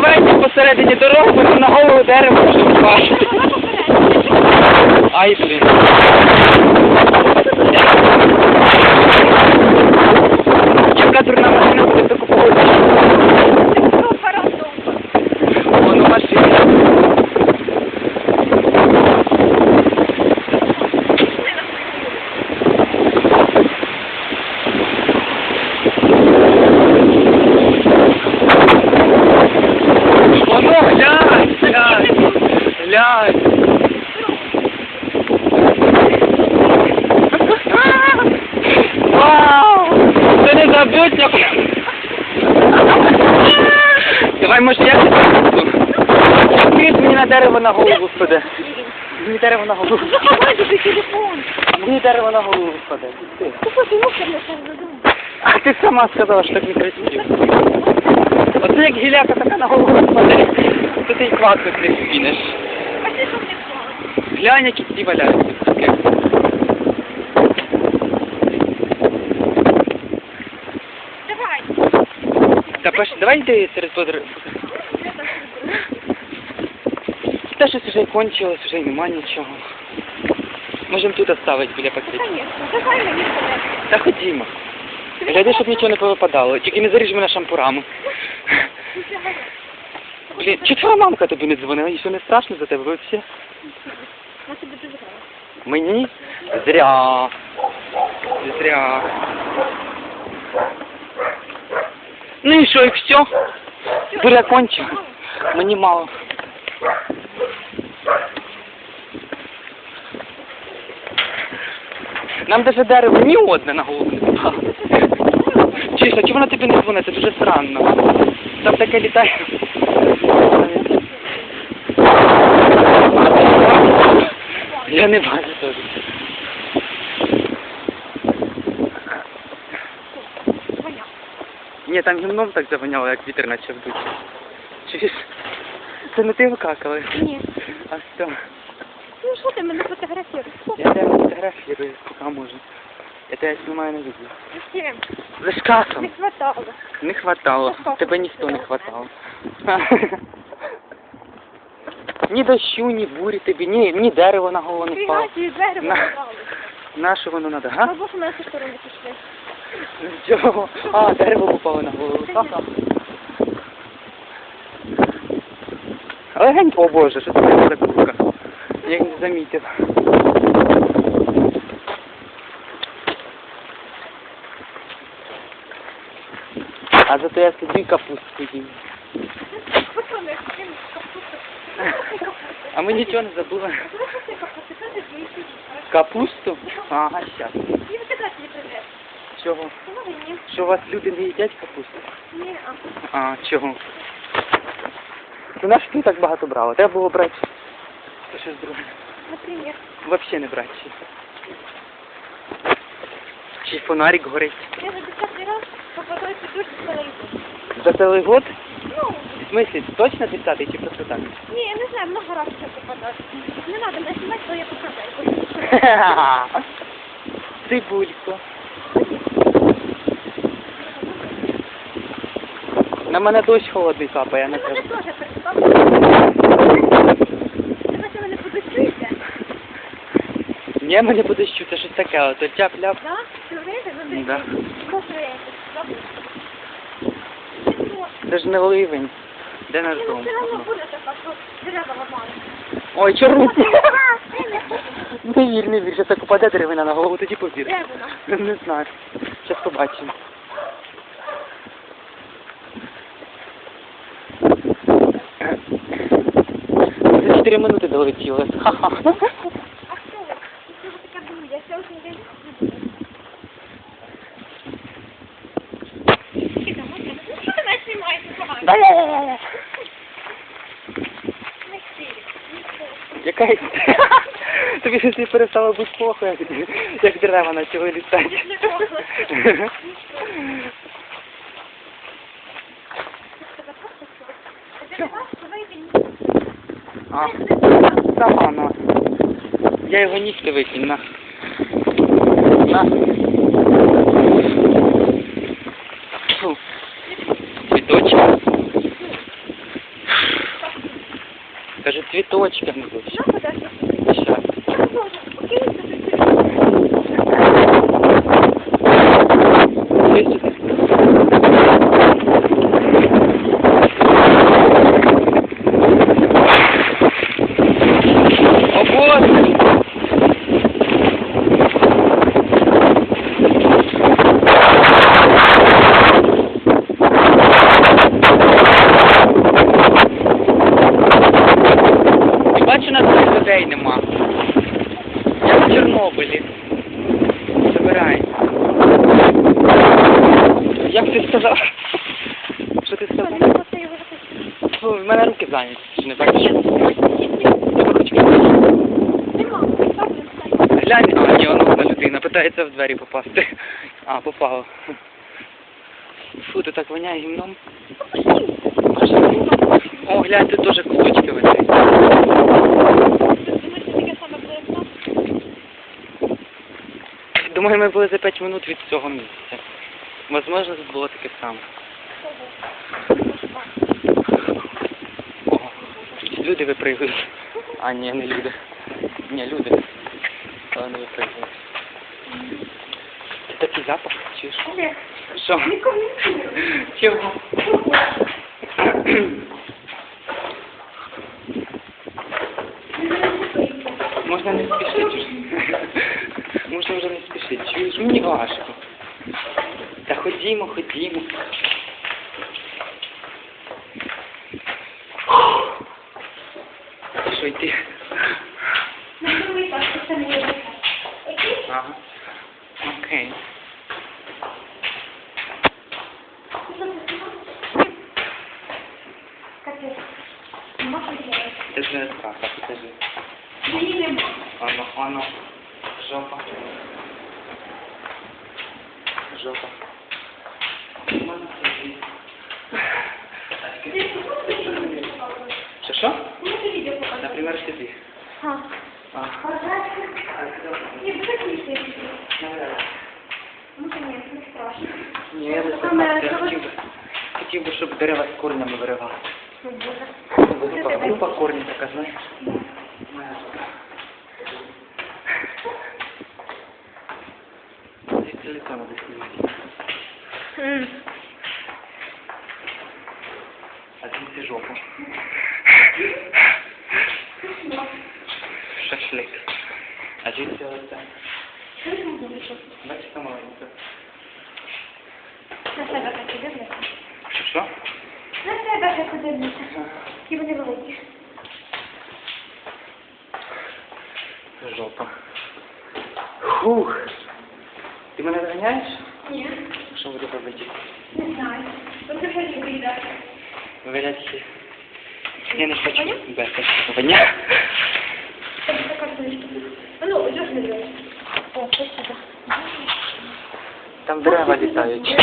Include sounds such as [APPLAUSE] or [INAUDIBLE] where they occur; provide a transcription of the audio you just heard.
давайте посередині дороги, бо на голову дерево може бачити. Ай, блін. Яка дурна машина буде таку погоду? Воно машина. Воно, глянь, глянь, глянь. Вау! Це не забудь. Давай, може, я тебе. Відкрить мені на дерево на голову впаде. Мені дерево на голову. Заховайте свій телефон. Мені дерево на голову впаде. Додому? А ти сама сказала, що так не красиво. Оце як гіляка така на голову впаде, то ти й квадку скинеш. А ти що не клала? Глянь, які ці валяються. таке. Давай. Та пош... давай йди серед подр... Та щось вже кончилось, вже нема нічого. Можемо тут оставити біля пакетів. Конечно. Давай мені. Та ходімо. Гляди, щоб нічого не повипадало. Тільки не заріж мене шампурами. Блін, чи твоя мамка тобі не дзвонила? І що не страшно за тебе взагалі? На тебе дуже грала. Мені? Зря. Зря. Ну і що, і все? Буря кончила. Мені мало. Нам даже дерево ні одне на голову не впало. Чисто, чому вона тобі не дзвонить? Це дуже странно. Там таке літає. Я не бачу теж. Ні, там гімном так завоняло, як вітер наче вдуть. Чуєш? Це не ти викакали? Ні. А що? Ну що ти мене фотографуєш? Я тебе фотографірую, поки можу. Я тебе знімаю на відео. Зачем? За шкафом. Не хватало. Не хватало. Тебе ніхто не хватало. Ні дощу, ні бурі тобі, ні, ні дерево на голову не впало. Фігачі дерево На. впало. На що воно надо, га? Або що на цю сторону пішли. Чого? А, дерево попало на голову. Ха-ха. Легенько, о боже, що це за курка? Я не замітив. А зато я собі капустку їм. А ми нічого не забули. Капусту? Ага, щас. І фотографії привет. Чого? Що у вас люди не їдять капусту? Ні, а. Чого? Ну наш ти так багато брала. Треба було брати щось друге. Наприклад. Взагалі не брати. Чи, чи фонарик горить. Я за десятий раз попадаю дуже цілий За цілий год? В смысле, точно 10 чи просто так? ні, я не знаю, много раз ще попадаю. Не надо мене знімати, то я попадаю. [LAUGHS] Цибулько. На мене дощ холодний капає, я не Ти мене кажу. теж представила. Ти мене подочуєшся? Ні, мене буде що, щось таке, ото тяп-ляп. Да? Ти вийдеш? Ну, Да. Це ж не ливень. Де наш дом? що. Ой, чорут. Ні, не вір, не вір, що деревина на голову, тоді повір. Не знаю. Зараз побачимо. За 4 минути долетіло. Ха-ха. А хто? Що ви таке буде? Я все не. Чекай, ну що ти мене Історія? [LAUGHS] Тобі щось не перестало бути плохо, як, як дерева почали літати. А, сама на. Я його нігти викинь на. На. Кажи цветочками. Сейчас. Людей нема. Як в Чорнобилі. Забирай. Як ти сказав? Що ти сказав? Фу, в мене руки зайняті, чи не так. Глянь, а ні, воно одна людина питається в двері попасти. А, попало. Фу, ти так воняє гімном. О, глянь, тут теж кусочки висять. Думаєш, це таке саме буде як нам? Думаю, ми були за 5 минут від цього місця. Можливо, тут було таке саме. Ого. Люди випригують. А, ні, не люди. Ні, люди. Але не випригують. Це такий запах, чи що? Що? Чого? Можна не спішити. Можна вже не спішити. Чуєш, мені важко. Та ходімо, ходімо. Що йти? На другий етаж, це не є. Окей? Ага. Окей. Капець. Що делать. Це вже так, а покажи. Її нема. Оно, оно. Жопа. Жопа. Що що? Ну, це відео показує. Наприклад, сюди. А. А. Ні, ви закрийте. Ну, ні, не страшно. Ні, я не Камера, я що ви- хотів би, хотів би, щоб дерева з корнями виривали. Ну, Боже. Група, група корні така, знаєш. Звідси лицо надо знімати. М. А звідси жопу. Шашлик. А звідси оце. Що ви там робите? Бачите, маленька. На себе так і дивляться. Що що? На себе так і дивляться. Ті вони великі. Жопа. Фух. Ти мене доганяєш? Ні. Що ви робити? Не знаю. От взагалі вийде. Виляться. Я не хочу книжка. А ну, ось не. О. Там дерева літають.